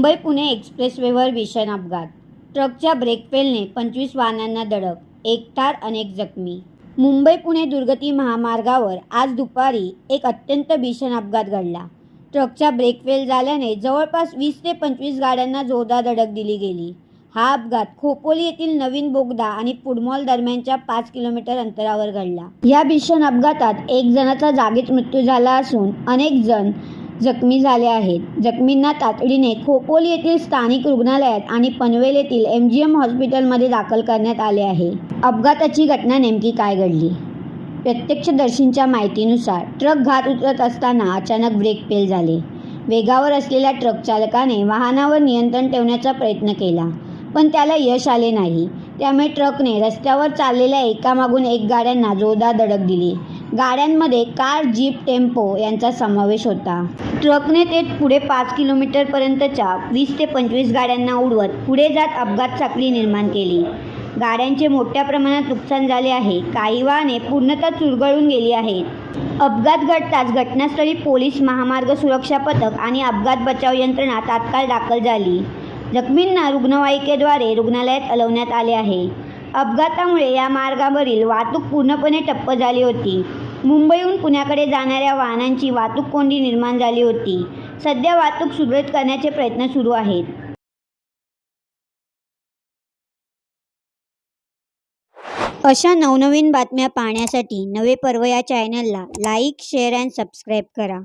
मुंबई पुणे एक्सप्रेसवेवर भीषण अपघात. ट्रकच्या ब्रेकफेलने पंचवीस वाहनांना धडक एक ठार अनेक जखमी. मुंबई पुणे दुर्गती महामार्गावर आज दुपारी एक अत्यंत भीषण अपघात घडला. ट्रकचा ब्रेकफेल झाल्याने जवळपास वीस ते पंचवीस गाड्यांना जोरदार धडक दिली गेली. हा अपघात खोपोली येथील नवीन बोगदा आणि पुडमॉल दरम्यानच्या पाच किलोमीटर अंतरावर घडला. या भीषण अपघातात एक जणाचा जागीच मृत्यू झाला असून अनेक जण जखमी झाले आहेत. जखमींना तातडीने खोपोली येथील स्थानिक रुग्णालयात आणि पनवेल येथील एम जी एम हॉस्पिटलमध्ये दाखल करण्यात आले आहे. अपघाताची घटना नेमकी काय घडली? प्रत्यक्षदर्शींच्या माहितीनुसार ट्रक घात उतरत असताना अचानक ब्रेक फेल झाले. वेगावर असलेल्या ट्रक चालकाने वाहनावर नियंत्रण ठेवण्याचा प्रयत्न केला पण त्याला यश आले नाही. त्यामुळे ट्रकने रस्त्यावर चाललेल्या एकामागून एक गाड्यांना जोरदार धडक दिली. गाड्यांमध्ये कार जीप टेम्पो यांचा समावेश होता. ट्रकने ते पुढे पाच किलोमीटरपर्यंतच्या वीस ते पंचवीस गाड्यांना उडवत पुढे जात अपघात साखळी निर्माण केली. गाड्यांचे मोठ्या प्रमाणात नुकसान झाले आहे. काही वाहने पूर्णतः चुरगळून गेली आहेत. अपघात घडताच घटनास्थळी पोलीस महामार्ग सुरक्षा पथक आणि अपघात बचाव यंत्रणा तात्काळ दाखल झाली. जखमींना रुग्णवाहिकेद्वारे रुग्णालयात हलवण्यात आले आहे. अपघातामुळे या मार्गावरील वाहतूक पूर्णपणे ठप्प झाली होती. मुंबईहून पुण्याकडे जाणाऱ्या वाहनांची वाहतूक कोंडी निर्माण झाली होती. सध्या वाहतूक सुरळीत करण्याचे प्रयत्न सुरू आहेत. अशा नवनवीन बातम्या पाहण्यासाठी नवे पर्व या चॅनलला लाईक शेअर अँड सबस्क्राईब करा.